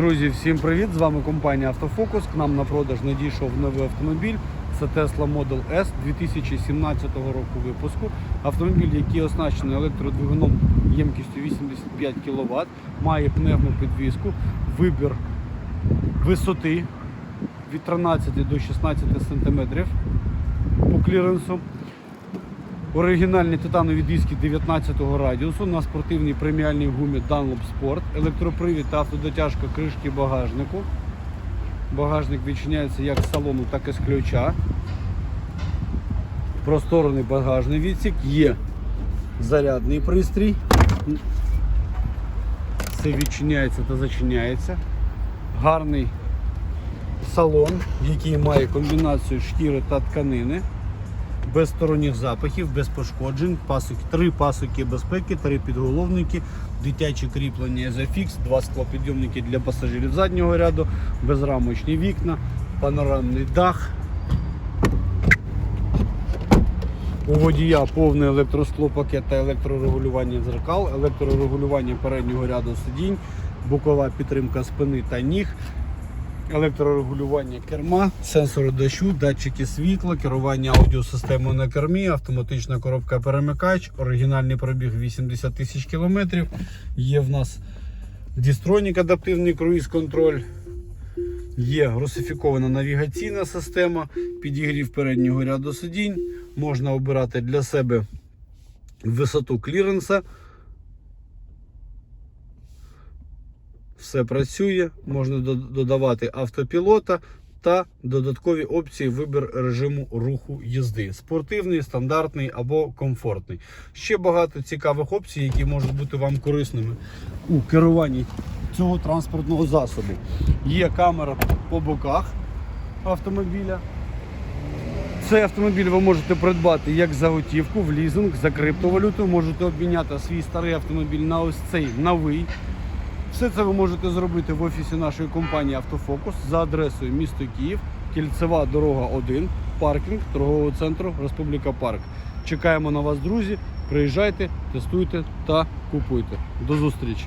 Друзі, всім привіт! З вами компанія Автофокус. К нам на продаж надійшов новий автомобіль. Це Tesla Model S 2017 року випуску. Автомобіль, який оснащений електродвигуном ємкістю 85 кВт, має пневмопідвізку, вибір висоти від 13 до 16 см по кліренсу. Оригінальні титанові диски 19-го радіусу на спортивній преміальній гумі Dunlop Sport, електропривід та автодотяжка кришки багажнику. Багажник відчиняється як з салону, так і з ключа. Просторний багажний відсік, є зарядний пристрій. Все відчиняється та зачиняється. Гарний салон, який має комбінацію шкіри та тканини без сторонніх запахів, без пошкоджень, пасок, три пасоки безпеки, три підголовники, дитячі кріплення Isofix, два склопідйомники для пасажирів заднього ряду, безрамочні вікна, панорамний дах. У водія повний електросклопакет та електрорегулювання дзеркал, електрорегулювання переднього ряду сидінь, бокова підтримка спини та ніг, електрорегулювання керма, сенсори дощу, датчики світла, керування аудіосистемою на кермі, автоматична коробка перемикач, оригінальний пробіг 80 тисяч кілометрів. Є в нас дістронік адаптивний круїз-контроль. Є русифікована навігаційна система, підігрів переднього ряду сидінь. Можна обирати для себе висоту кліренса. Все працює, можна додавати автопілота та додаткові опції вибір режиму руху їзди. Спортивний, стандартний або комфортний. Ще багато цікавих опцій, які можуть бути вам корисними у керуванні цього транспортного засобу. Є камера по боках автомобіля. Цей автомобіль ви можете придбати як за готівку, в лізинг, за криптовалюту. Можете обміняти свій старий автомобіль на ось цей новий. Все це ви можете зробити в офісі нашої компанії Автофокус за адресою місто Київ, Кільцева дорога 1, паркінг торгового центру Республіка Парк. Чекаємо на вас, друзі. Приїжджайте, тестуйте та купуйте. До зустрічі!